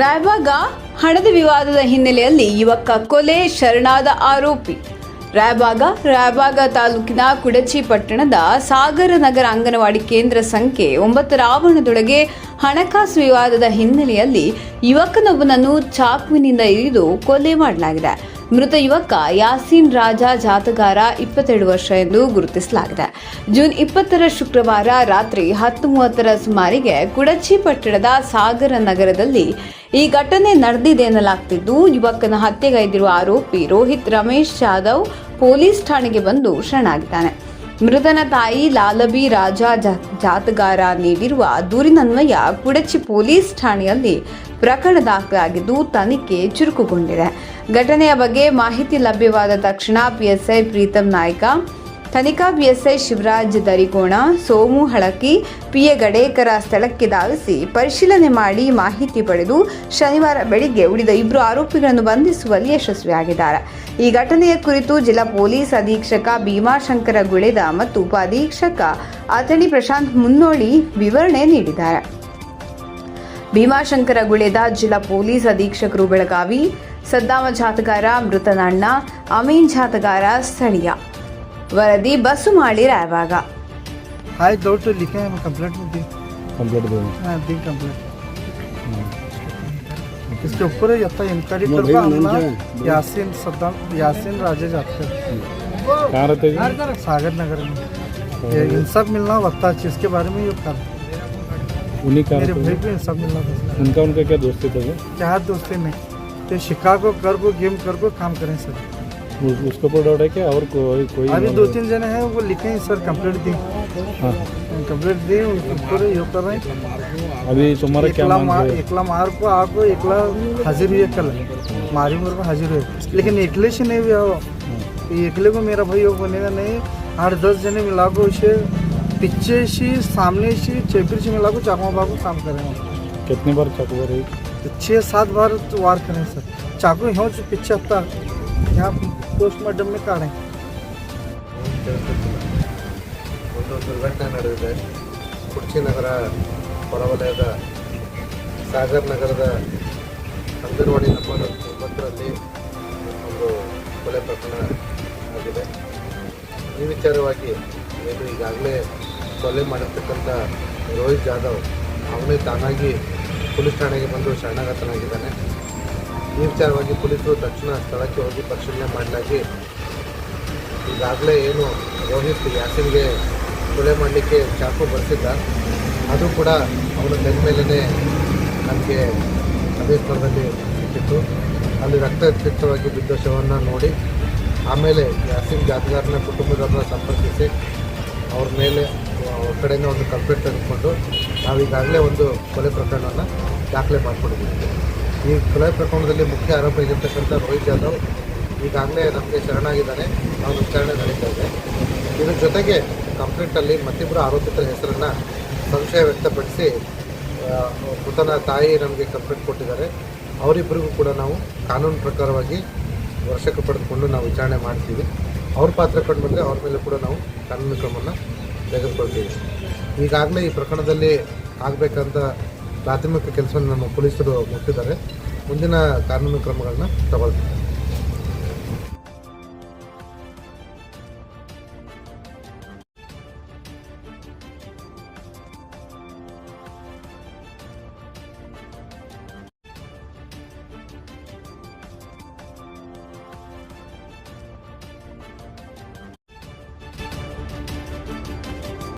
ರಾಯಬಾಗ ಹಣದ ವಿವಾದದ ಹಿನ್ನೆಲೆಯಲ್ಲಿ ಯುವಕ ಕೊಲೆ ಶರಣಾದ ಆರೋಪಿ. ರಾಯಬಾಗ ರಾಯಬಾಗ ತಾಲೂಕಿನ ಕುಡಚಿ ಪಟ್ಟಣದ ಸಾಗರ ನಗರ ಅಂಗನವಾಡಿ ಕೇಂದ್ರ ಸಂಖ್ಯೆ ಒಂಬತ್ತರ ಆವರಣದೊಳಗೆ ಹಣಕಾಸು ವಿವಾದದ ಹಿನ್ನೆಲೆಯಲ್ಲಿ ಯುವಕನೊಬ್ಬನನ್ನು ಚಾಕುವಿನಿಂದ ಇರಿದು ಕೊಲೆ ಮಾಡಲಾಗಿದೆ. ಮೃತ ಯುವಕ ಯಾಸೀನ್ ರಾಜ ಜಾತಗಾರ ಇಪ್ಪತ್ತೆರಡು ವರ್ಷ ಎಂದು ಗುರುತಿಸಲಾಗಿದೆ. ಜೂನ್ ಇಪ್ಪತ್ತರ ಶುಕ್ರವಾರ ರಾತ್ರಿ ಹತ್ತು ಮೂವತ್ತರ ಸುಮಾರಿಗೆ ಕುಡಚಿ ಪಟ್ಟಣದ ಸಾಗರ ನಗರದಲ್ಲಿ ಈ ಘಟನೆ ನಡೆದಿದೆ ಎನ್ನಲಾಗ್ತಿದ್ದು, ಯುವಕನ ಹತ್ಯೆಗೈದಿರುವ ಆರೋಪಿ ರೋಹಿತ್ ರಮೇಶ್ ಜಾಧವ್ ಪೊಲೀಸ್ ಠಾಣೆಗೆ ಬಂದು ಶರಣಾಗಿದ್ದಾನೆ. ಮೃತನ ತಾಯಿ ಲಾಲಬಿ ರಾಜ ಜಾತಗಾರ ನೀಡಿರುವ ದೂರಿನನ್ವಯ ಕುಡಚಿ ಪೊಲೀಸ್ ಠಾಣೆಯಲ್ಲಿ ಪ್ರಕರಣ ದಾಖಲಾಗಿದ್ದು ತನಿಖೆ ಚುರುಕುಗೊಂಡಿದೆ. ಘಟನೆಯ ಬಗ್ಗೆ ಮಾಹಿತಿ ಲಭ್ಯವಾದ ತಕ್ಷಣ ಪಿಎಸ್ಐ ಪ್ರೀತಮ್ ನಾಯ್ಕ ತನಿಖಾ ಬಿಎಸ್ಐ ಶಿವರಾಜ್ ದರಿಕೋಣ, ಸೋಮು ಹಳಕಿ ಪಿಎ ಗಡೇಕರ ಸ್ಥಳಕ್ಕೆ ಧಾವಿಸಿ ಪರಿಶೀಲನೆ ಮಾಡಿ ಮಾಹಿತಿ ಪಡೆದು ಶನಿವಾರ ಬೆಳಿಗ್ಗೆ ಉಳಿದ ಇಬ್ಬರು ಆರೋಪಿಗಳನ್ನು ಬಂಧಿಸುವಲ್ಲಿ ಯಶಸ್ವಿಯಾಗಿದ್ದಾರೆ. ಈ ಘಟನೆಯ ಕುರಿತು ಜಿಲ್ಲಾ ಪೊಲೀಸ್ ಅಧೀಕ್ಷಕ ಭೀಮಾಶಂಕರ ಗುಳೆದ ಮತ್ತು ಉಪಾಧೀಕ್ಷಕ ಅಥಣಿ ಪ್ರಶಾಂತ್ ಮುನ್ನೋಳಿ ವಿವರಣೆ ನೀಡಿದ್ದಾರೆ. ಭೀಮಾಶಂಕರ ಗುಳೆದ ಜಿಲ್ಲಾ ಪೊಲೀಸ್ ಅಧೀಕ್ಷಕರು ಬೆಳಗಾವಿ, ಸದ್ದಾಮ ಜಾತಗಾರ ಮೃತನಣ್ಣ, ಅಮೀನ್ ಜಾತಗಾರ ಸ್ಥಳೀಯ. ವರದಿ ಬಸುಮಾಳಿ ರಾಯವಾಗ हाय दो तो लिखे हैं मैं कंप्लेंट में दी कंप्लीट दो हाँ दी कंप्लेंट इसके ऊपर ही अपना इंक्वायरी करवा हमला यासीन सद्दाम यासीन राजेश आपके कहाँ रहते हैं सागर नगर में ये इंसाफ मिलना वक्ता चीज के बारे में ये कर उन्हीं का मेरे रहते भाई हैं? को इंसाफ मिलना था उनका उनका क्या दोस्ती था वो? क्या दोस्ती में तो शिकागो कर को गेम कर को काम करें सर उस- उसके ऊपर डाउट है क्या? और कोई कोई अभी दो तीन जने हैं वो लिखे हैं सर कंप्लेंट दी। हाँ। कंप्लेंट दी ऊपर ये कर रहे हैं। अभी तुम्हारा क्या मांग मार है? एकला मार को आको एकला हाजिर हुए कल। मारी मेरे को हाजिर हुए। लेकिन एकले से नहीं हुआ वो। ये एकले को मेरा भाई बनेगा नहीं। आठ दस जने मिला को उसे पीछे से सामने से चेपिर से मिला को चाकू बाबू काम करेंगे कितनी बार चाकू तो छः सात बार तो वार करें सर। चाकू यहाँ पीछे हफ़्ता यहाँ पोस्टमार्टम में काढ़ें ಒಂದು ದುರ್ಘಟನೆ ನಡೆದಿದೆ ಕುರ್ಚಿ ನಗರ ಹೊರವಲಯದ ಸಾಗರ್ ನಗರದ ಅಂಗನವಾಡಿ ನಂಬರ್ ಒಂಬತ್ತರಲ್ಲಿ ಒಂದು ಕೊಲೆ ಪ್ರಕರಣ ಆಗಿದೆ ಈ ವಿಚಾರವಾಗಿ ಏನು ಈಗಾಗಲೇ ಕೊಲೆ ಮಾಡಿರ್ತಕ್ಕಂಥ ರೋಹಿತ್ ಜಾಧವ್ ಅವನೇ ತಾನಾಗಿ ಪೊಲೀಸ್ ಠಾಣೆಗೆ ಬಂದು ಶರಣಾಗತನಾಗಿದ್ದಾನೆ ಈ ವಿಚಾರವಾಗಿ ಪೊಲೀಸರು ತಕ್ಷಣ ಸ್ಥಳಕ್ಕೆ ಹೋಗಿ ಪರಿಶೀಲನೆ ಮಾಡಲಾಗಿ. ಈಗಾಗಲೇ ಏನು ರೋಹಿತ್ ಯಾಸಿನ್ಗೆ ಕೊಲೆ ಮಾಡಲಿಕ್ಕೆ ಚಾಕು ಬರ್ತಿದ್ದ ಅದು ಕೂಡ ಅವನ ಬೆನ್ ಮೇಲೇ ನನಗೆ ಅದೇ ಸ್ಥಳದಲ್ಲಿ ಸಿಕ್ಕಿತ್ತು. ಅಲ್ಲಿ ರಕ್ತಚಿತ್ತವಾಗಿ ಬಿದ್ದ ಶವವನ್ನು ನೋಡಿ ಆಮೇಲೆ ಯಾಸಿನ್ ಜಾತಿಗಾರನ ಕುಟುಂಬದವ್ರನ್ನ ಸಂಪರ್ಕಿಸಿ ಅವ್ರ ಮೇಲೆ ಅವ್ರ ಕಡೆಯಿಂದ ಒಂದು ಕಂಪ್ಲೇಂಟ್ ತೆಗೆದುಕೊಂಡು ನಾವೀಗಾಗಲೇ ಒಂದು ಕೊಲೆ ಪ್ರಕರಣವನ್ನು ದಾಖಲೆ ಮಾಡಿಕೊಂಡಿದ್ದೀವಿ. ಈ ಕೊಲೆ ಪ್ರಕರಣದಲ್ಲಿ ಮುಖ್ಯ ಆರೋಪಿಯಾಗಿರ್ತಕ್ಕಂಥ ರೋಹಿತ್ ಯಾದವ್ ಈಗಾಗಲೇ ನಮಗೆ ಶರಣಾಗಿದ್ದಾನೆ. ನಾವು ವಿಚಾರಣೆ ನಡೀತಾ ಇದೆ. ಇದ್ರ ಜೊತೆಗೆ ಕಂಪ್ಲೇಂಟಲ್ಲಿ ಮತ್ತಿಬ್ಬರು ಆರೋಪಿತರ ಹೆಸರನ್ನು ಸಂಶಯ ವ್ಯಕ್ತಪಡಿಸಿ ಮೃತನ ತಾಯಿ ನಮಗೆ ಕಂಪ್ಲೇಂಟ್ ಕೊಟ್ಟಿದ್ದಾರೆ. ಅವರಿಬ್ಬರಿಗೂ ಕೂಡ ನಾವು ಕಾನೂನು ಪ್ರಕಾರವಾಗಿ ವರ್ಷಕ್ಕೆ ಪಡೆದುಕೊಂಡು ನಾವು ವಿಚಾರಣೆ ಮಾಡ್ತೀವಿ. ಅವ್ರ ಪಾತ್ರ ಕಂಡು ಬಂದರೆ ಅವ್ರ ಮೇಲೆ ಕೂಡ ನಾವು ಕಾನೂನು ಕ್ರಮವನ್ನು ತೆಗೆದುಕೊಳ್ತೀವಿ. ಈಗಾಗಲೇ ಈ ಪ್ರಕರಣದಲ್ಲಿ ಆಗಬೇಕಂತ ಪ್ರಾಥಮಿಕ ಕೆಲಸವನ್ನು ನಮ್ಮ ಪೊಲೀಸರು ಮುಟ್ಟಿದ್ದಾರೆ. ಮುಂದಿನ ಕಾನೂನು ಕ್ರಮಗಳನ್ನ ತಗೊಳ್ತೀವಿ.